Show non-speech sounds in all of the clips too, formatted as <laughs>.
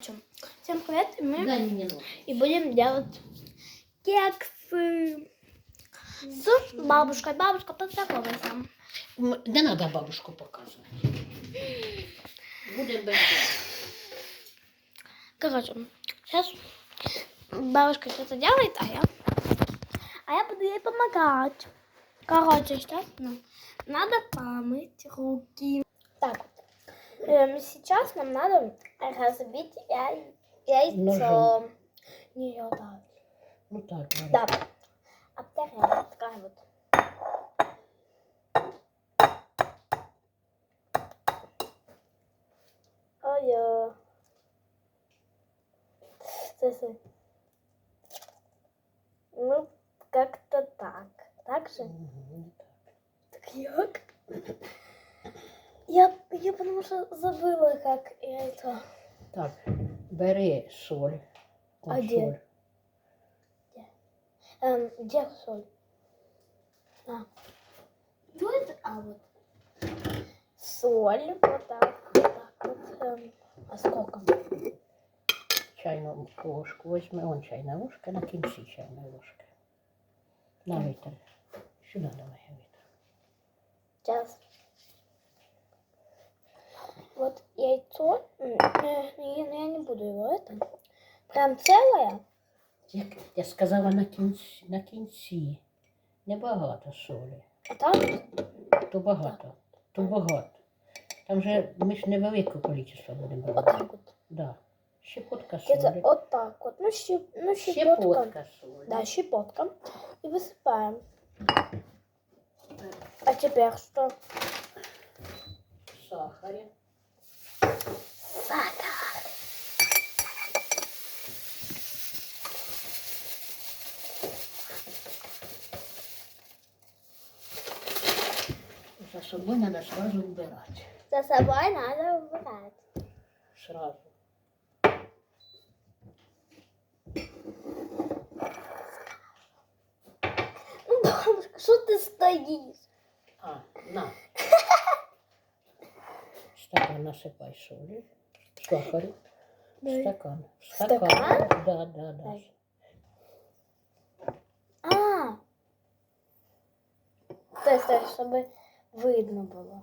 Всем привет! И мы мне нож. и будем делать кексы с бабушкой. Бабушка, познакомься. Не треба бабушку показувати. Буде без Короче, сейчас бабушка что-то делает, а я, а я буду ей помогать. Короче, сейчас нам надо помыть руки. Так, сейчас нам надо разбить яй- яйцо. Ножом. Не, вот так. Ну так, бабушка. Да. А вторая такая вот. Ой, э. Стой, стой. Ну, как-то так. Так же? Мгм, так. Так як? Я, я потому что забыла, как это. Так, бери соль. От А де? соль. Эм, где соль? А. Вот, а вот. Соль, вот так, вот так вот. Эм, а сколько? Чайну ложку візьми. Вон чайна ложка, на кінці чайна ложка. На вітер. Сюди давай вітер. Сейчас. Вот яйцо. М, э, не, ну я не буду его это. Прям целое. Як я сказала на кінці, на кінці. Небагато солі. А там То багато. То багато. Там же ми ж невелику кількість будемо вот робити. так вот. Да. Щепотка Где-то солі. вот так вот. Ну, щеп, ну щепотка. Щепотка солі. Да, щепотка. И высыпаем. А теперь что? Сахарі. За собою треба сразу вбирати. За собой надо убрать. Сразу. Ну, бабушка, что ты стоишь? А, на. <laughs> Стакан насипай солі. Сахарі. Стакан. Стакан? Да, да, да. Дай. А. Стой, стой, чтобы видно было.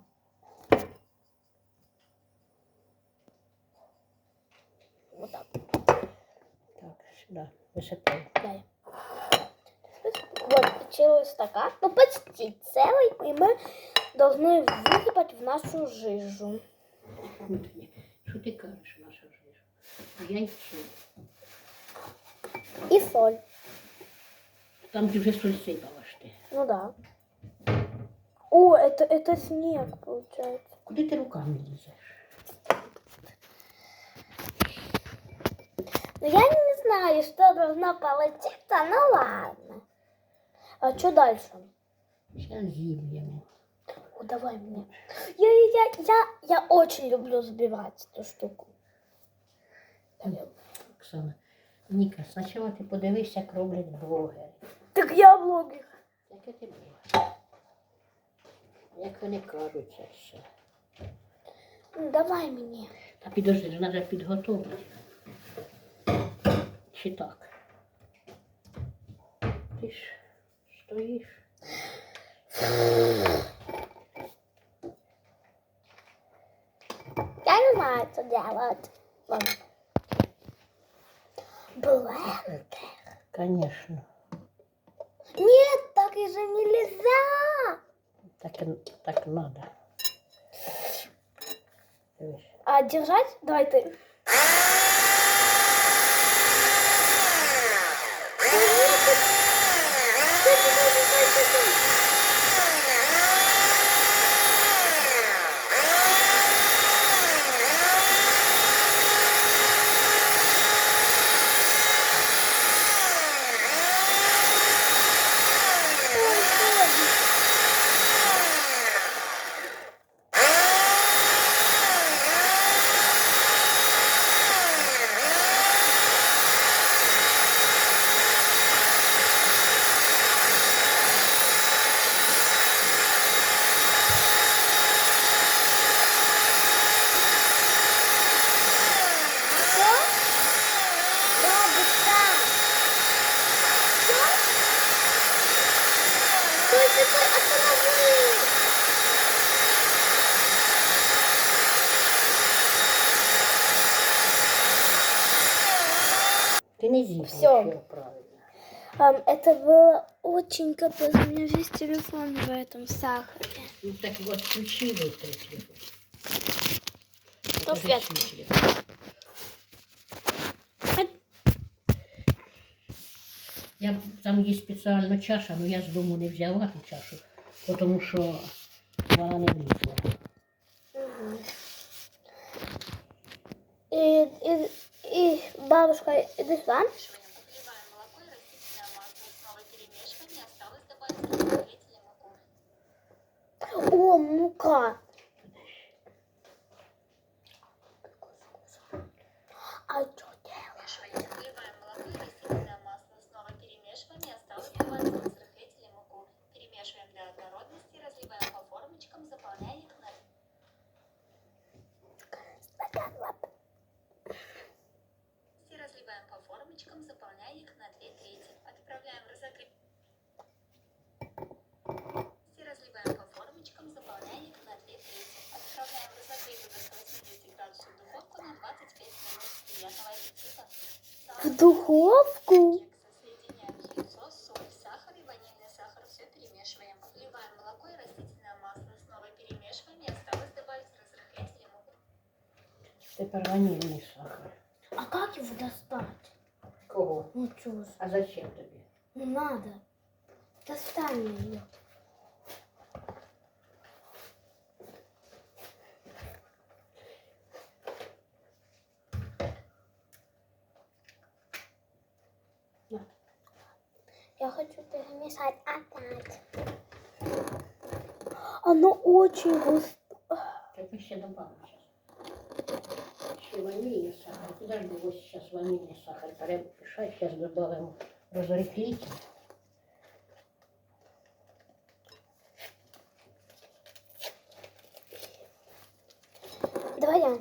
Вот так. Так, сюди. Висипай. Дай. Вот целый стакан, ну почти целый, и мы должны высыпать в нашу жижу Що ти кажеш, наша жижа? Яйцо. И соль. Там ти вже соль сипала ж ти. Ну да. О, это, это снег получается. Куди ти руками лізеш? Но я не знаю, что должно получиться, ну ладно. А что дальше? Зараз зіб'ємо. Давай мне. Я, я, я, я очень люблю забивать эту штуку. Оксана. Ніка, спочатку ти подивись, як роблять блогери. Так я блогер. Яке ти блогер? Як вони кажуть це все. Ну, Давай мне. Та підожди, ж треба підготувати. Чи так? Ти ж стоїш. я не знаю, что делать. Блендер. Конечно. Нет, так же нельзя. Так, так надо. А держать? Давай ты. Стой, стой. Ти не з'їв Всё. ще правильно. Ам, это было очень капец. У меня весь телефон в этом сахаре. Ну так от включили той телефон. То Покажи свет. свій телефон. Я, там є спеціальна чаша, але я з дому не взяла ту чашу, тому що вона не влізла. Мгм. И, и, и бабушка, муку. О, мука. А что перемешиваем для однородности, разливаем по формочкам, заполняя их на и разливаем по формочкам, заполняя их на две трети. Отправляем в разогрев. И разливаем по формочкам, заполняя их на две трети. Отправляем в разогретую до 180 градусов духовку на 25 минут. Приятного аппетита! В духовку? Кексы соединяем яйцо, соль, сахар и ванильный сахар. Все перемешиваем. Вливаем молоко и растительное масло. Снова перемешиваем и осталось добавить разрыхлитель и муку. Тепер ванільний сахар. А как его достать? Кого? Ну ж, А зачем тобі? не надо. Достань ее. Я хочу перемешать опять. Оно очень густое. Так ми ще добавимо зараз. Ще ванільний сахар. Подожди, ось зараз ванільний сахар перемішай, зараз додаємо розрихлитель. Давай я.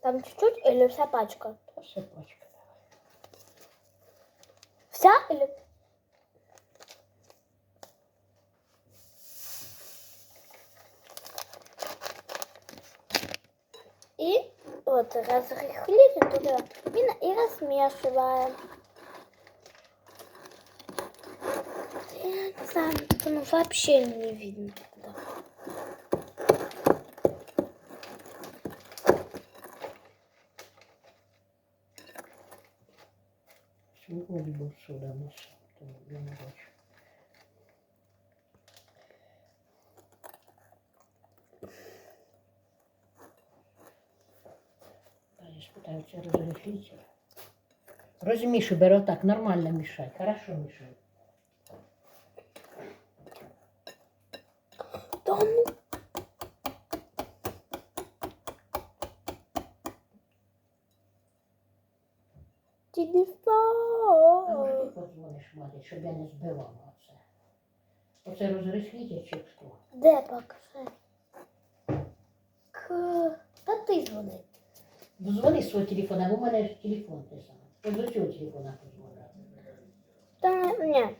Там чуть-чуть или вся пачка? Та все пачка давай. Вся или... вот разрыхлитель туда и, и размешиваем. Я не знаю, ну вообще не видно. туда. Сьогодні був сюди нас, це розрихлитель. Розмішуй, бери отак, нормально мішай, хорошо мішай. Ну. Телефон. ти подзвониш мати, щоб я не збивала оце. Оце чи що? Де покажи? К... Та ти дзвони. Дозвони з свого телефона, бо у мене ж телефон те саме. От до цього телефона позвонила. Та ні.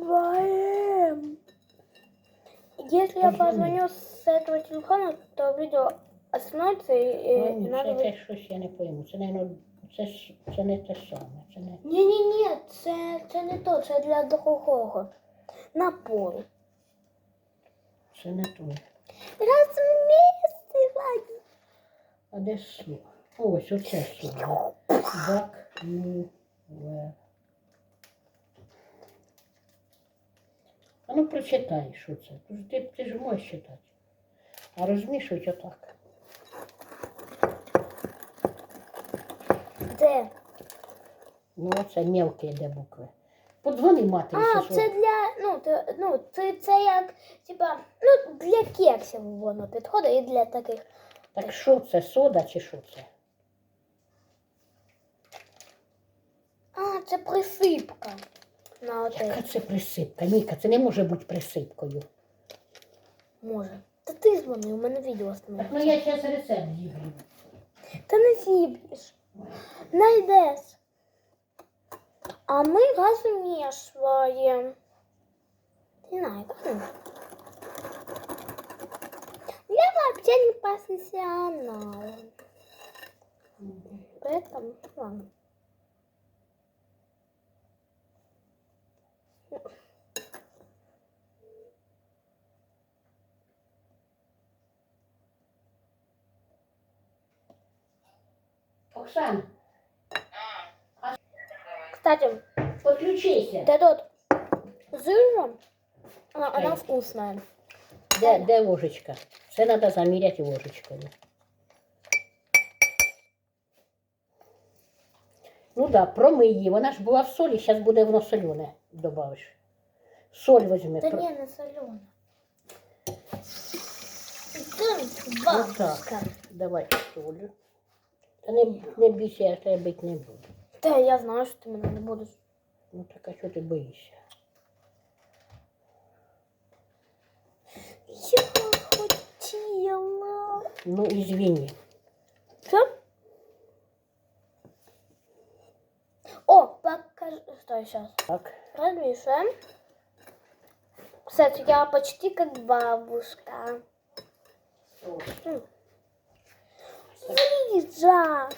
Размешиваем. Если я позвоню с этого телефона, то видео остановится и, и надо... це, щось я не пойму. Це, це, ж- це не те саме. Це не... Ні, ні, ні, це, це не то, це для другого. Напору. Це не то. Размешивай. А де слово? Ось оце слово. Бак, ну, ве. А ну прочитай, що це. Ти, ти, ж можеш читати. А розмішують отак. Де? Ну, оце мелкі йде букви. Подзвони матері. А, що- це для, ну, це, ну, це, це як, типа, ну, для кексів воно підходить і для таких. Так що це, сода чи що це? А, це присипка. На оте. Яка це присипка? Міка, це не може бути присипкою. Може. Та ти дзвони, у мене відео Так, ну я зараз рецепт зіблю. Та не зіб'єш. Найдеш. А мы размешиваем. Знаю, Я вообще не профессионал. Поэтому ладно. Оксан, Кстати, подключися. вот эта вот жижа, она, она вкусная. Де, де ложечка? Це треба заміряти ложечкою. Ну так, да, промий її. Вона ж була в солі, зараз буде воно солене. Добавиш. Соль візьми. Да про- не, не соленая. Вот так. Давай солю. Та не, не бійся, я тебе бити не буду. Да, я знаю, что ты меня не будешь. Ну так а що ти боїшся? Я хотела. Ну, извини. Что? О, покажи. Стой, сейчас. Так. Размешиваем. Кстати, я почти как бабушка. Лиза.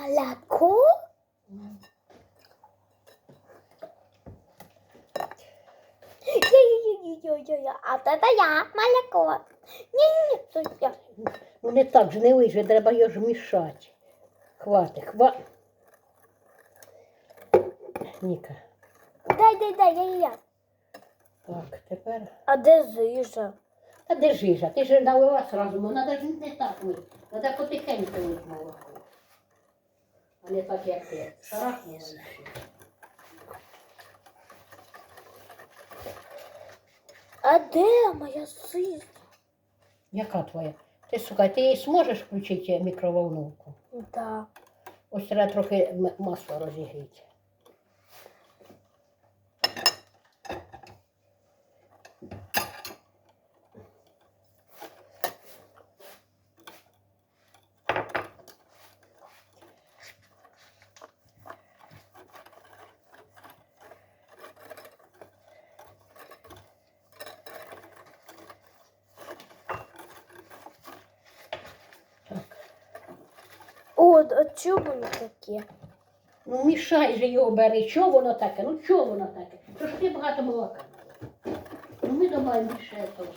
Молоко? А вот я, молоко. Не-не-не, я. Ну не так ж не вийде, треба його ж мішати. Хвати, хва. Ніка. Дай, дай, дай, я, я, я. Так, тепер. А де жижа? А де жижа? Ти ж налила сразу, ну треба ж не так мити. Треба потихеньку мити молоко. Не так, як ти. Шарахнула. А де моя сиська? Яка твоя? Ти сука, ти її зможеш включити мікроволновку? Да. Ось треба трохи масло масла розігріти. чого вони такі? Ну, мішай же його бери. Чого воно таке? Ну чого воно таке? То ж ти багато молока. Ну ми додаємо більше того.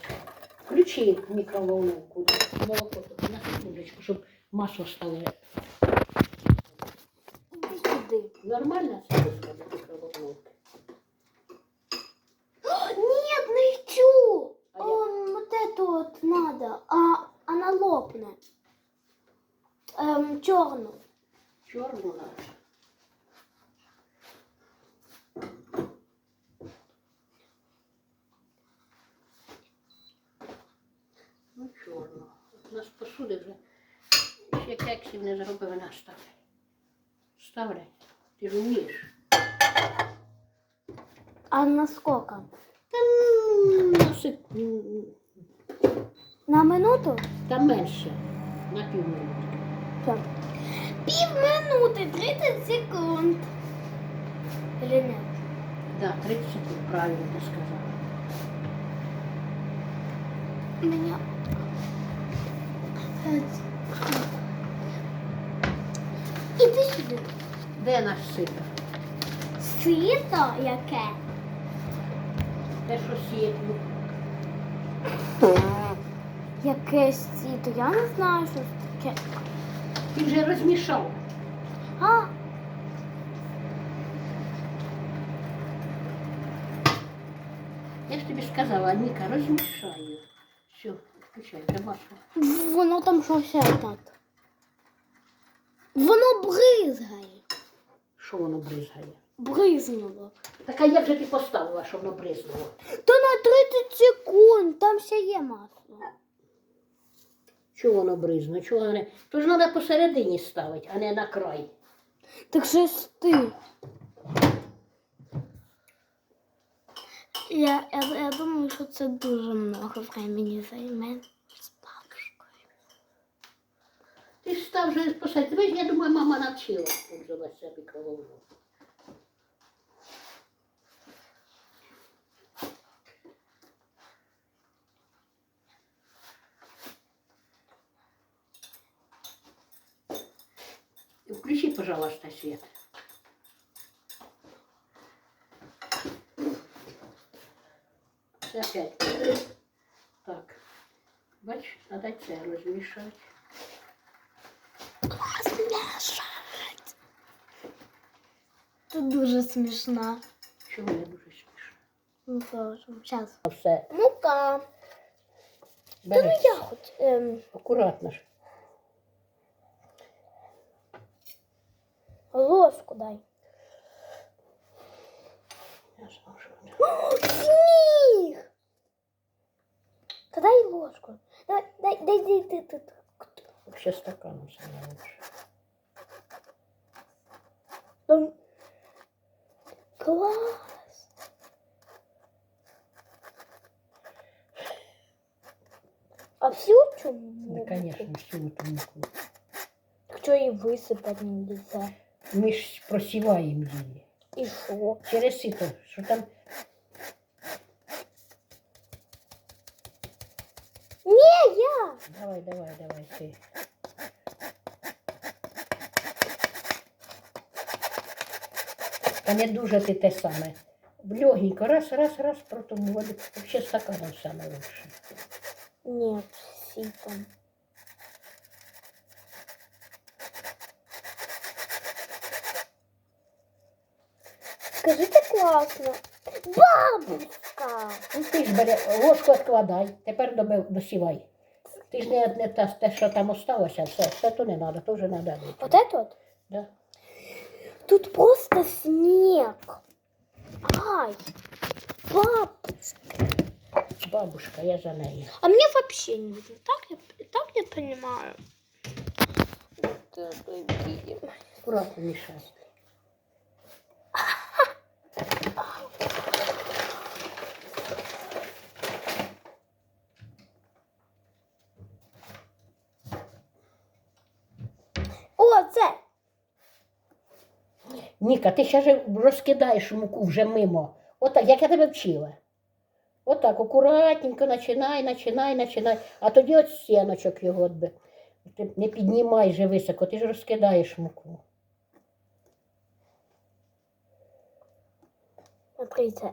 Включи мікроволновку. Молоко тут на секундочку, щоб масло стало. Іди сюди. Нормально це до мікроволновки? Нет, не хочу. А я- Эм, вот это вот надо. А она лопне. Эм, черную. Чорну надо. Ну, чорну. У нас посуди вже ще кексів не зробили на ставлять. Ставлять. Ти ж вмієш. А на сколько? Та на сек- На минуту? Та менше. На півминутки. Так. Пів минути, 30 секунд. Или нет? Да, 30 секунд, правильно ти сказала. Меня... Іди сюди. Де наш сито? Сито яке? Те, що сітло. Якесь сито, я не знаю, що це таке. Ти вже розмішав. А, Я ж тобі сказала, Ніка, розмішаю. Все, включай, вже масло. воно там щось так. Воно бризгає. Що воно бризгає? Бризнуло. Так а як же ти поставила, що воно бризнуло? То на 30 секунд, там ще є масло. Чого воно бризне? Чого воно не. Тож треба посередині ставити, а не на край. Так же ты. Я, я, я думаю, що це дуже много времени займе з бабушкою. Ти ж став вже посадити. Я думаю, мама навчила, тут як завести мікроволновку. Включи, пожалуйста, свет. Це опять. Так. Бач, треба це розмішати. Смішать. Це дуже смішно. Чому не дуже смішно? Ну, тоже. Сейчас. Все, Ну-ка. Да ну бери. я хоть. Эм, Акуратно ж. Ложку дай. <gasps> Сніг! Та дай ложку. Давай, дай, дай, дай, дай, дай. Ще стаканом саме лучше. Там... Класс! А всю чуму? Да, конечно, всю эту муку. Что и высыпать нельзя. Ми ж просіваємо її. И шо? Через сито, що там Не, я! Давай, давай, давай, ти. Та не дуже ти те саме. Легенько, раз, раз, раз, протом воду. Вообще стаканом саме лучше. Нет, сипом. Скажите классно. Бабушка! Ну ти ж бери, ложку відкладай, тепер доби- досівай. Ти ж не, не та, те, що там осталося, все, все то не треба, то вже треба. Вот это вот? Да. Тут просто снег. Ай, бабушка. Бабушка, я за нею. А мне вообще не видно. Так я, так я понимаю. Аккуратно мішай. О, це. Ніка, ти ще розкидаєш муку вже мимо. Отак, як я тебе вчила. Отак, акуратненько починай, починай, починай. А тоді от стіночок його отби. Ти не піднімай же високо, ти ж розкидаєш муку. Смотрите.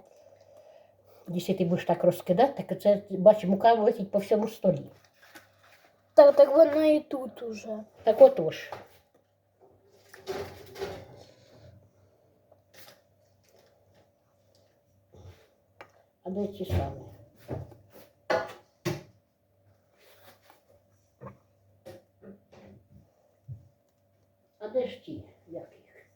Якщо ти будеш так розкидати, так це, бачиш, мука летить по всьому столі. Так, так воно і тут уже. Так отож. Де ті чесаних. А де ж ті яких?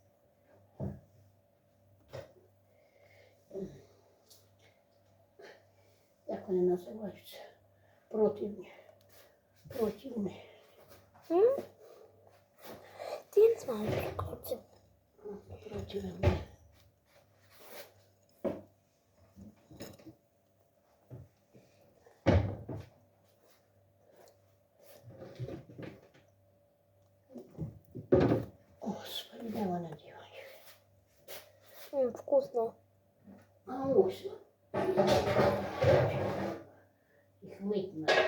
Як вони називаються? Вкусно. А ось. Їх мить надо.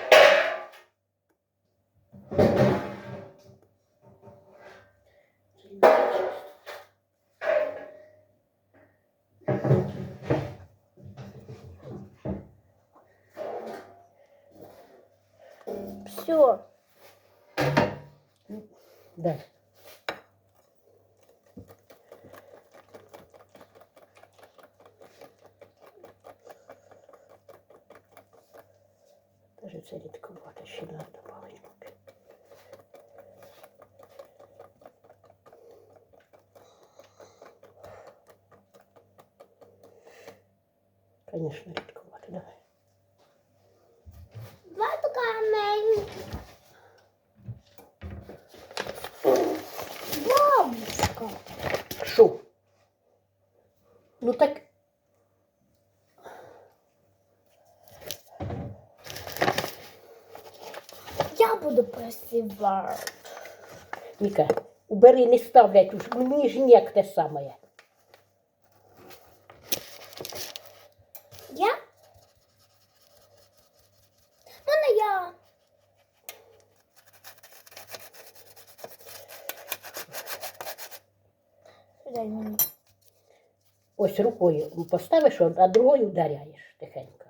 Це рідкувати, ще треба добавити муки. Конечно, рідкувати, Буду просевать. Убери, не ставляй тут, мені ж ніяк те саме. Я? Ну, не я. Дай мені. Ось рукою поставиш, а другою вдаряєш тихенько.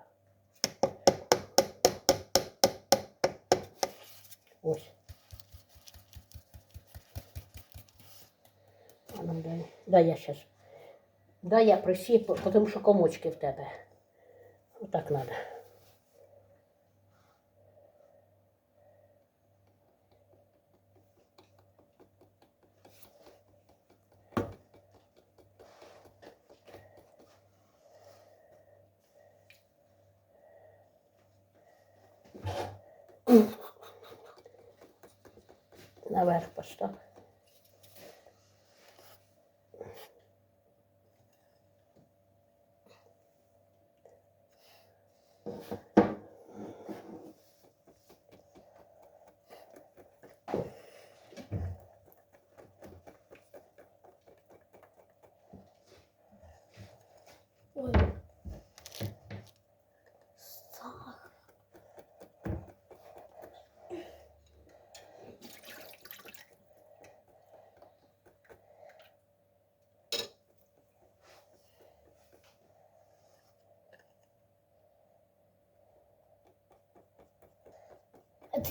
Дай я зараз. Дай я присіпу, тому що комочки в тебе. Отак треба.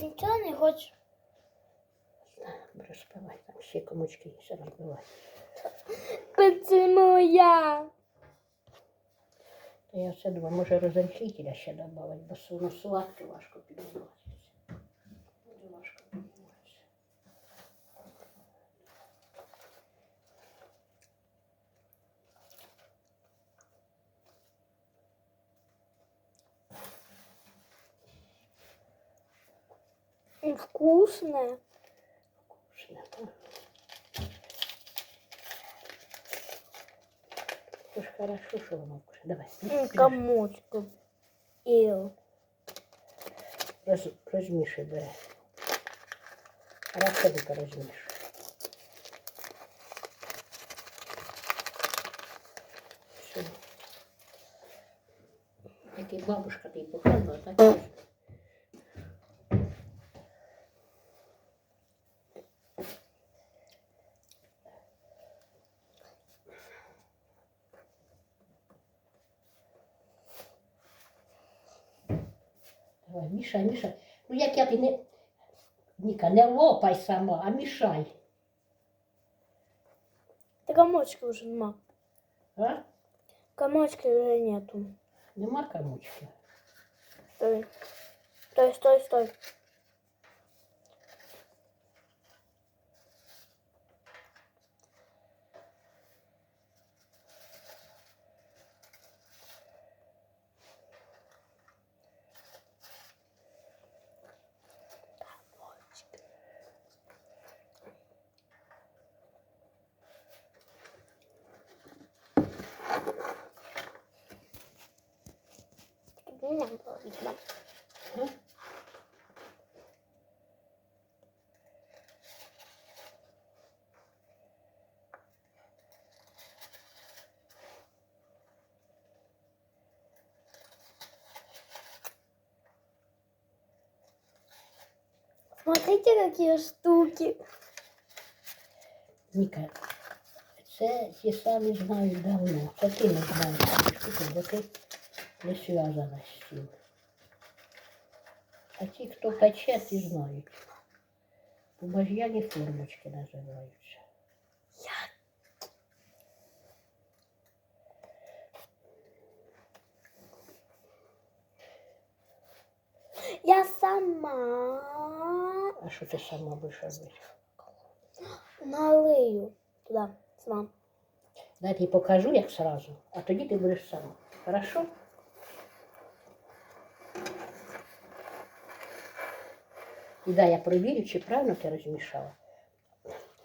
Нічого не хочу. Розпивай, там ще комочки є, розбивай. Почему я? Я все думаю, може розрішителя ще додати, бо воно сладке важко підніматися. Вкусное. Вкусно, так? Це ж хорошо, що воно вкусне. Давай, М, Комочка. Ил. роз, розмішай, бери. Хорошенько розмішай. Все. Як і бабушка ти показувала, так і Давай, мішай, мішай. Ну як я ти не. Ніка, не лопай сама, а мішай. Да комочка уже нема. А? Комочки уже нету. Нема комочки. Стой. Стой, стой, стой. Чтобы меня было видно. А? Смотрите, какие штуки. Ніка, це ті самі знають давно. Це ти не знаєш ці штуки, бо ти не зв'язана з цим. А ті, хто пече, ті знають. Бумаж'яні формочки називаються. Я сама А що ти сама будеш робити? налию туда сама. Дай я тобі покажу, як сразу, а тоді ти будеш сама. Хорошо? І дай я провірю, чи правильно ти розмішала.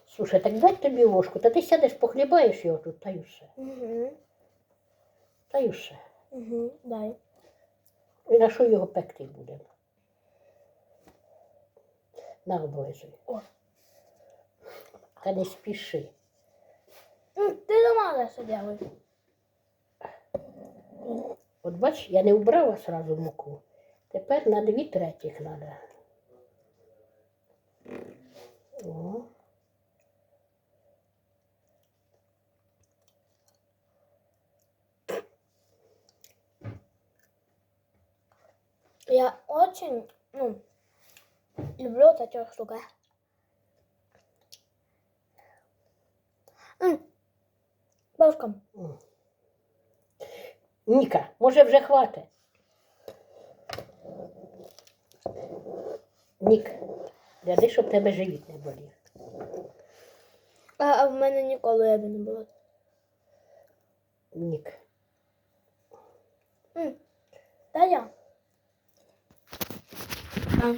Слушай, так дай тобі ложку, та ти сядеш, похлібаєш його тут, та й все. Угу. Та й все. Угу. Дай. І на що його пекти будемо? На облизуй. О. Та не спіши. М, Ти сама це делаєш. От бач, я не вбрала сразу муку. Тепер на дві третіх треба. О. Я очень, ну, люблю вот эти штуки. Бабушка, Ніка, може вже хватить? Нік, гляди, щоб тебе живіт не болів. а, а в мене ніколи я не було. Нік. М, Та я. А,